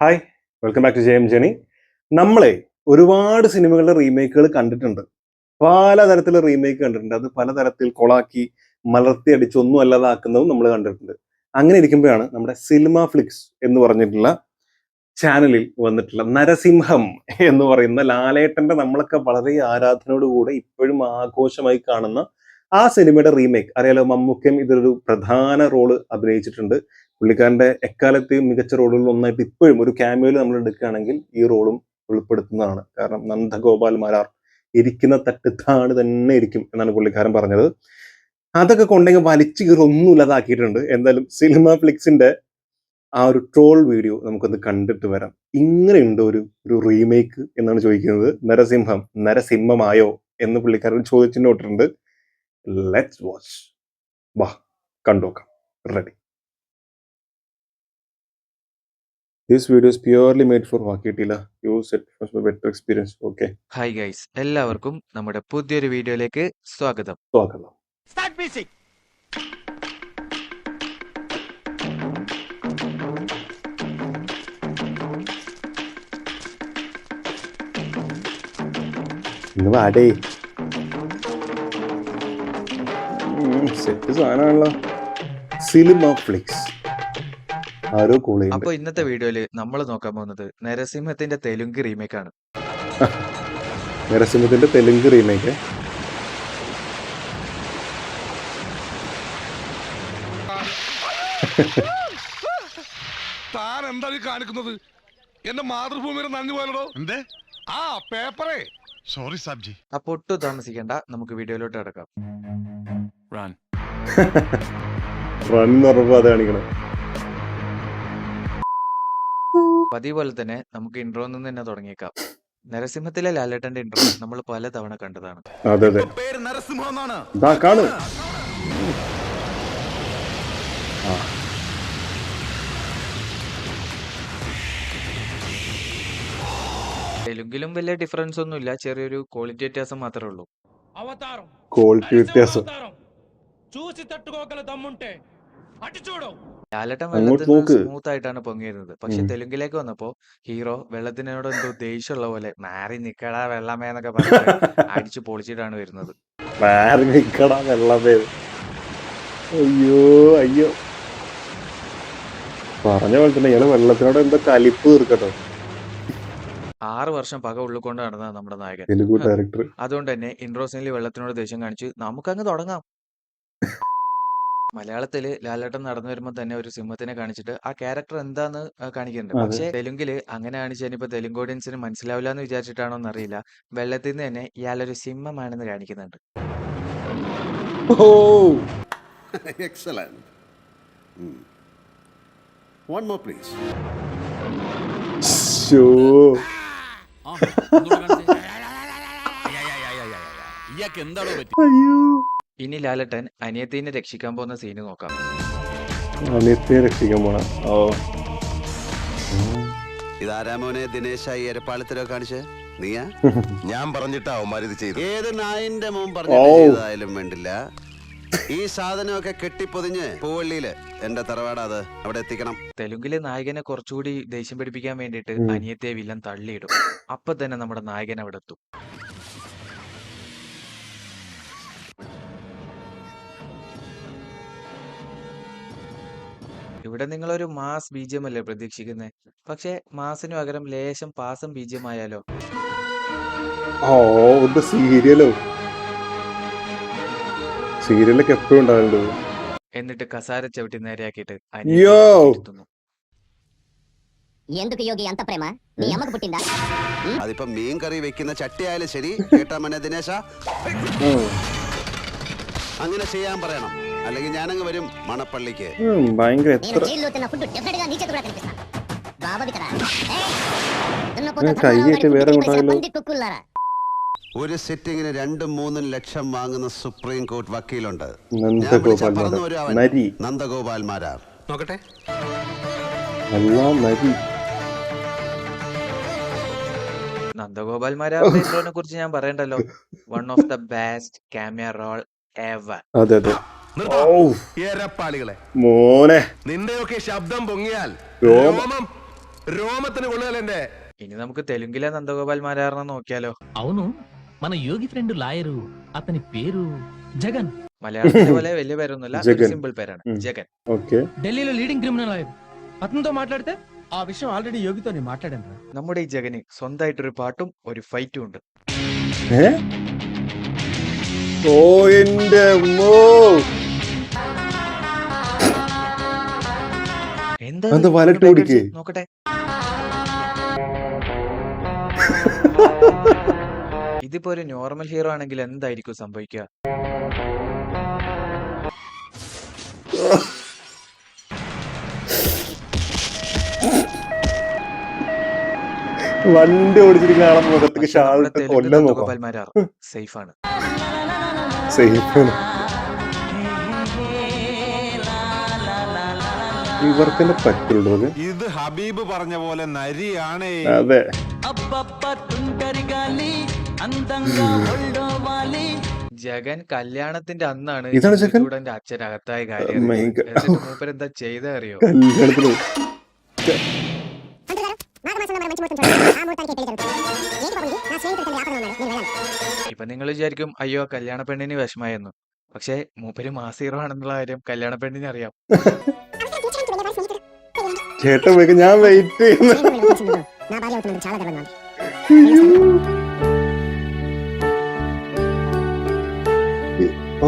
Hi welcome back to J M journey നമ്മളെ ഒരുപാട് സിനിമകളുടെ റീമേക്കുകൾ കണ്ടിട്ടുണ്ട്. പലതരത്തിലുള്ള റീമേക്ക് കണ്ടിട്ടുണ്ട്. അത് പലതരത്തിൽ കൊളാക്കി മലർത്തി അടിച്ച് ഒന്നും അല്ലാതാക്കുന്നതും നമ്മൾ കണ്ടിട്ടുണ്ട്. അങ്ങനെ ഇരിക്കുമ്പോഴാണ് നമ്മുടെ സിനിമ ഫ്ലിക്സ് എന്ന് പറഞ്ഞിട്ടുള്ള ചാനലിൽ വന്നിട്ടുള്ള നരസിംഹം എന്ന് പറയുന്ന ലാലേട്ടന്റെ നമ്മളൊക്കെ വളരെ ആരാധനയോടുകൂടെ ഇപ്പോഴും ആഘോഷമായി കാണുന്ന ആ സിനിമയുടെ റീമേക്ക് അറിയാലോ മമ്മൂക്കയും ഇതിലൊരു പ്രധാന റോൾ അഭിനയിച്ചിട്ടുണ്ട്. പുള്ളിക്കാരന്റെ എക്കാലത്തെയും മികച്ച റോളുകളിൽ ഒന്നായിട്ട് ഇപ്പോഴും ഒരു ക്യാമിയോയിൽ നമ്മൾ എടുക്കുകയാണെങ്കിൽ ഈ റോളും ഉൾപ്പെടുത്തുന്നതാണ് കാരണം നന്ദഗോപാൽ മാരാർ ഇരിക്കുന്ന തട്ടിത്താണ് തന്നെ ഇരിക്കും എന്നാണ് പുള്ളിക്കാരൻ പറഞ്ഞത്. അതൊക്കെ കൊണ്ടെങ്കിൽ വലിച്ചു കീറി ഒന്നും ഇല്ലാതാക്കിയിട്ടുണ്ട് എന്തായാലും സിനിമ ഫ്ലിക്സിന്റെ ആ ഒരു ട്രോൾ വീഡിയോ നമുക്കൊന്ന് കണ്ടിട്ട് വരാം. ഇങ്ങനെയുണ്ട് ഒരു ഒരു റീമേക്ക് എന്നാണ് ചോദിക്കുന്നത്. നരസിംഹം നരസിംഹമായോ എന്ന് പുള്ളിക്കാരൻ ചോദിച്ചിട്ട് ഇട്ടിട്ടുണ്ട്. ലെറ്റ്സ് വാച്ച് വാ കണ്ടുനോക്കാം ready This video is purely made for Vakitila. Use it for a better experience. Okay. Hi guys എല്ലാവർക്കും നമ്മുടെ പുതിയൊരു വീഡിയോയിലേക്ക് സ്വാഗതം സ്വാഗതം Start music. ഇന്ന് വാടേ സെറ്റ് സാധനമാണല്ലോ. സിനിമ ഫ്ലിക്സ് ആരോ കൂൾ അപ്പൊ ഇന്നത്തെ വീഡിയോയിൽ നമ്മൾ നോക്കാൻ പോകുന്നത് നരസിംഹത്തിന്റെ തെലുങ്ക് റീമേക്ക് ആണ്. നരസിംഹത്തിന്റെ തെലുങ്ക് റീമേക്ക് താൻ എന്താ ഈ കാണിക്കുന്നത്? എന്റെ മാതൃഭൂമിയുടെ നന്ദി പോലടോ എന്തേ? ആ പേപ്പറേ സോറി സാബ്ജി അപ്പൊ ഒട്ടും താമസിക്കണ്ട. നമുക്ക് വീഡിയോയിലോട്ട് കിടക്കാം. റൺ റൺ എന്ന് പറഞ്ഞപ്പോ അത് കാണിക്കണം. പതിവ് പോലെ തന്നെ നമുക്ക് ഇൻട്രോ നിന്ന് തന്നെ തുടങ്ങിയേക്കാം. നരസിംഹത്തിലെ ലാലേട്ടന്റെ ഇൻട്രോ നമ്മൾ പല തവണ കണ്ടതാണ്. അതെ അതെ. പേര് നരസിംഹം എന്നാണ്. തെലുങ്കിലും വലിയ ഡിഫറൻസ് ഒന്നുമില്ല ചെറിയൊരു ക്വാളിറ്റി വ്യത്യാസം മാത്രമേ ഉള്ളൂ అవతారం ക്വാളിറ്റി വ്യത്യാസം అవతారం చూసి తట్టుకోగల దమ్ముంటే అటు చూడు ലാലേട്ടൻ അങ്ങോട്ട് വെള്ളത്തിൽ നോക്ക്. സ്മൂത്ത് ആയിട്ടാണ് പൊങ്ങിയിരുന്നത് പക്ഷെ ഉം. തെലുങ്കിലേക്ക് വന്നപ്പോ ഹീറോ വെള്ളത്തിനോട് എന്തോ ദേഷ്യമുള്ള പോലെ മാറി നിക്കടാ വെള്ളമേ എന്നൊക്കെ പറഞ്ഞ് അടിച്ചു പൊളിച്ചിട്ടാണ് വരുന്നത് വേറെ നിക്കടാ വെള്ളമേ അയ്യോ അയ്യോ പറഞ്ഞ പോലെ തന്നെ ഇയാള് വെള്ളത്തിനോട് എന്താ കലിപ്പ് തീർക്കട്ടോ ആറ് വർഷം പക ഉള്ളിക്കൊണ്ട് നടന്ന നമ്മുടെ നായകൻ. തെലുഗു ഡയറക്ടർ. അതുകൊണ്ട് തന്നെ ഇൻട്രോ സീനിൽ വെള്ളത്തിനോട് ദേഷ്യം കാണിച്ച് നമുക്കങ്ങ് തുടങ്ങാം. മലയാളത്തിൽ ലാലേട്ടൻ നടന്നു വരുമ്പോൾ തന്നെ ഒരു സിംഹത്തിനെ കാണിച്ചിട്ട് ആ ക്യാരക്ടർ എന്താന്ന് കാണിക്കുന്നുണ്ട്. പക്ഷെ തെലുങ്കിൽ അങ്ങനെ കാണിച്ചു ഇനിയിപ്പോ തെലുങ്ക് ഓഡിയൻസിന് മനസ്സിലാവില്ല എന്ന് വിചാരിച്ചിട്ടാണോ എന്നറിയില്ല വെള്ളത്തിൽ നിന്ന് തന്നെ ഇയാളൊരു സിംഹമാണെന്ന് കാണിക്കുന്നുണ്ട്. One more, please. ശോ ഇയാൾക്ക് എന്താണോ പറ്റി അയ്യോ ഇനി ലാലട്ടൻ അനിയത്തിനെ രക്ഷിക്കാൻ പോകുന്ന സീന് നോക്കാം. അനിയത്തിനെ രക്ഷിക്കാൻ പോണ. ഓ. ഇതാരാമോനെ ദിനേശ ഈ എരപ്പാളത്തിലോ കാണിച്ച്? നീയാ? ഞാൻ പറഞ്ഞിട്ടാ അവന്മാരിത് ചെയ്തു ഏത് നായന്റെ മോൻ പറഞ്ഞിട്ട് ഏതായാലും വേണ്ടില്ല. ഈ സാധനമൊക്കെ കെട്ടിപ്പൊതിഞ്ഞ് പൂവള്ളിയിൽ. എന്റെ തറവാട് അത്. അവിടെ എത്തിക്കണം. തെലുങ്കിലെ നായകനെ കുറച്ചുകൂടി ദേഷ്യം പിടിപ്പിക്കാൻ വേണ്ടിയിട്ട് ഉം. അനിയത്തെ വില്ലൻ തള്ളിയിടും. അപ്പൊ തന്നെ നമ്മുടെ നായകൻ അവിടെ എത്തും. ഇവിടെ നിങ്ങളൊരു മാസ് ബീജം അല്ലേ പ്രതീക്ഷിക്കുന്നത് പക്ഷെ മാസിന് പകരം ലേശം പാസം ബീജമായാലോ ആയാലോ ഓ ഇത് സീരിയലോ. സീരിയലൊക്കെ എപ്പോഴും ഉണ്ടാവലുണ്ട്. എന്നിട്ട് കസാര ചവിട്ടി നേരെയാക്കിട്ട് അനിയനെ അതിപ്പോ മീൻ കറി വെക്കുന്ന ചട്ടിയായാലും ശരി കേട്ടാ മനെ ദിനേശ. അങ്ങനെ ചെയ്യാൻ പറയണം. അല്ലെങ്കിൽ ഞാനങ്ങ് വരും മണപ്പള്ളിക്ക്. ഭയങ്കര എത്ര జైల్లో ഒരു സിറ്റിങ്ങിന് രണ്ടും മൂന്നും ലക്ഷം വാങ്ങുന്ന സുപ്രീം കോർട്ട് വക്കീലുണ്ട്. നന്ദഗോപാൽമാരാ നോക്കട്ടെ. നന്ദഗോപാൽ മാരാറിനെ കുറിച്ച് ഞാൻ പറയണ്ടല്ലോ. One of the best cameo role ever അതെ അതെ. മോനെ. നിന്റെയൊക്കെ ശബ്ദം പൊങ്ങിയാൽ രോമം. രോമത്തിന് കൊള്ളുകയല്ലേ ഇനി നമുക്ക് തെലുങ്കിലെ നന്ദഗോപാൽ മാരാറിനെ നോക്കിയാലോ? അവനും మన యోగి ఫ్రెండ్ లాయరు అతని పేరు జగన్ മലയാളത്തിലെ പോലെ വലിയ പേരൊന്നുമില്ല ഒരു ജഗൻ. സിമ്പിൾ പേരാണ് ഉം. ജഗൻ ഓക്കെ ఢిల్లీలో లీడింగ్ క్రిమినల్ లాయర్ అతనితో మాట్లాడితే ఆ విషయం ఆల్రెడీ యోగితో నేను మాట్లాడాను రా നമ്മുടെ ഈ ജഗന് സ്വന്തമായിട്ടൊരു പാട്ടും ഒരു ഫൈറ്റും ഉണ്ട് ഏ ഓ എന്റെ അമ്മോ എന്താ അതെന്താ ഇത്? വലട്ട് ഒരു ഓടിക്കേ? back നോക്കട്ടെ ഇതിപ്പോ ഒരു നോർമൽ ഹീറോ ആണെങ്കിൽ എന്തായിരിക്കും സംഭവിക്കുക? വണ്ടി ഓടിച്ചിരിക്കുന്ന ആളെ മുഖത്തേക്ക് ഷാളിട്ട് കൊല്ലം നോക്കാം സേഫ് ആണ്. സേഫ് ഇവർക്കെന്നെ പറ്റുള്ളൂ ഇത്. ഹബീബ് പറഞ്ഞ പോലെ നരിയാണേ. അതെ. ജഗൻ കല്യാണത്തിന്റെ അന്നാണ് ഇതൂടന്റെ അച്ഛൻ അകത്തായ കാര്യം. Oh എന്താ ചെയ്ത ഇപ്പൊ നിങ്ങൾ വിചാരിക്കും അയ്യോ കല്യാണ പെണ്ണിന് വിഷമായിരുന്നു പക്ഷെ മൂപ്പര് മാസീറോ ആണെന്നുള്ള കാര്യം കല്യാണ പെണ്ണിന് അറിയാം ചേട്ടൻ ഞാൻ വെയിറ്റ് ചെയ്യുന്നു.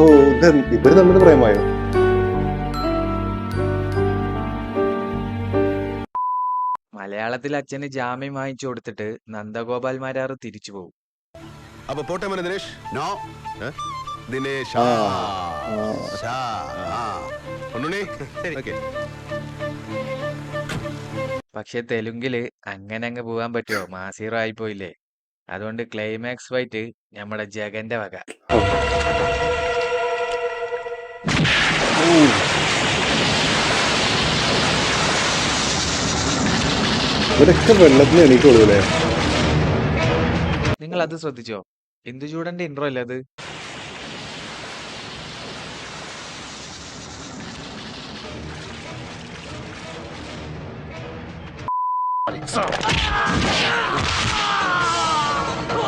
ഓ ഇത് ഇവർ തമ്മിൽ പ്രേമായോ മലയാളത്തിൽ അച്ഛന് ജാമ്യം വാങ്ങിച്ചു കൊടുത്തിട്ട് നന്ദഗോപാൽ മാരാർ തിരിച്ചു പോകും. അപ്പൊ പോട്ടെ മോനെ ദിനേഷ് നോ. ദിനേഷ് ആ. ഷാ ആ. ഒന്നുണി ഓക്കേ. പക്ഷെ തെലുങ്കിൽ അങ്ങനെ അങ്ങ് പോകാൻ പറ്റുമോ മാസീറോ ആയിപ്പോയില്ലേ? ആയി പോയില്ലേ അതുകൊണ്ട് ക്ലൈമാക്സ് വൈറ്റ് നമ്മുടെ ജഗന്റെ വക. ഇവരൊക്കെ വെള്ളത്തിന് എണീക്കുള്ളൂ അല്ലേ നിങ്ങൾ അത് ശ്രദ്ധിച്ചോ ഇന്ദുചൂടന്റെ ഇൻട്രോ അല്ലേ അത്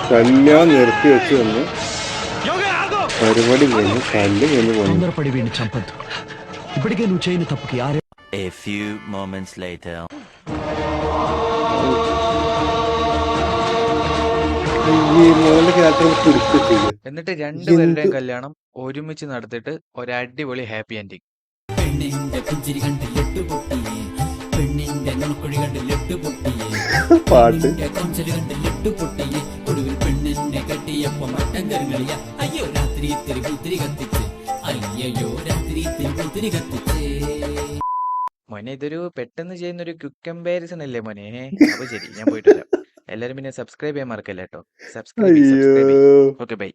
കല്യാണം നിർത്തി വെച്ച് വന്ന് പരിപാടി കഴിഞ്ഞ് കല്ല് കഴിഞ്ഞ് പോന്നു తొందరపడి వీడిని చంపద్దు ఇప్పటికే నువ్వు చేయని తప్పుకి ఆరే A few moments later. ഈ മോന്റെ ക്യാരക്ടർ പിടിച്ചു ചെയ്ത് എന്നിട്ട് രണ്ടുപേരുടെയും എന്ത്? കല്യാണം ഒരുമിച്ച് നടത്തിയിട്ട് ഒരു അടിപൊളി ഹാപ്പി എൻഡിങ് പെണ്ണിന്റെ പുഞ്ചിരി കണ്ട് ലട്ടുപൊട്ടിയേ പെണ്ണിന്റെ നുണക്കുഴി കണ്ട് ലട്ടുപൊട്ടിയേ പാട്ട് പെണ്ണിന്റെ കൊഞ്ചല് കണ്ട് ലട്ടുപൊട്ടിയേ ഒടുവിൽ പെണ്ണിനെ കെട്ടിയപ്പോ മട്ടൻ കരുകളിയ അയ്യോ രാത്രി ഇത്തിരി പുത്തിരി കത്തിച്ച് അയ്യോ രാത്രി കത്തിച്ചേ. മോനെ ഇതൊരു പെട്ടെന്ന് ചെയ്യുന്ന ഒരു ക്വിക്ക് കമ്പാരിസൺ അല്ലേ മോനെ? അപ്പൊ ശരി ഞാൻ പോയിട്ട് വരാം എല്ലാരും പിന്നെ സബ്സ്ക്രൈബ് ചെയ്യാൻ മറക്കല്ല കേട്ടോ സബ്സ്ക്രൈബ് ഓക്കെ ബൈ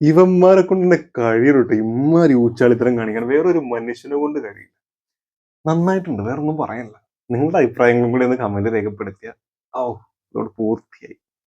ഇവന്മാരെ കൊണ്ട് എന്നെ കഴിയട്ടോ ഇമ്മാരി ഊച്ചാളിത്തരം കാണിക്കണം. വേറൊരു മനുഷ്യനെ കൊണ്ട് കഴിയില്ല. നന്നായിട്ടുണ്ട് വേറൊന്നും പറയാനില്ല. നിങ്ങളുടെ അഭിപ്രായങ്ങളും കൂടി ഒന്ന് കമന്റ് രേഖപ്പെടുത്തിയ ഓ ഇതോട് പൂർത്തിയായി.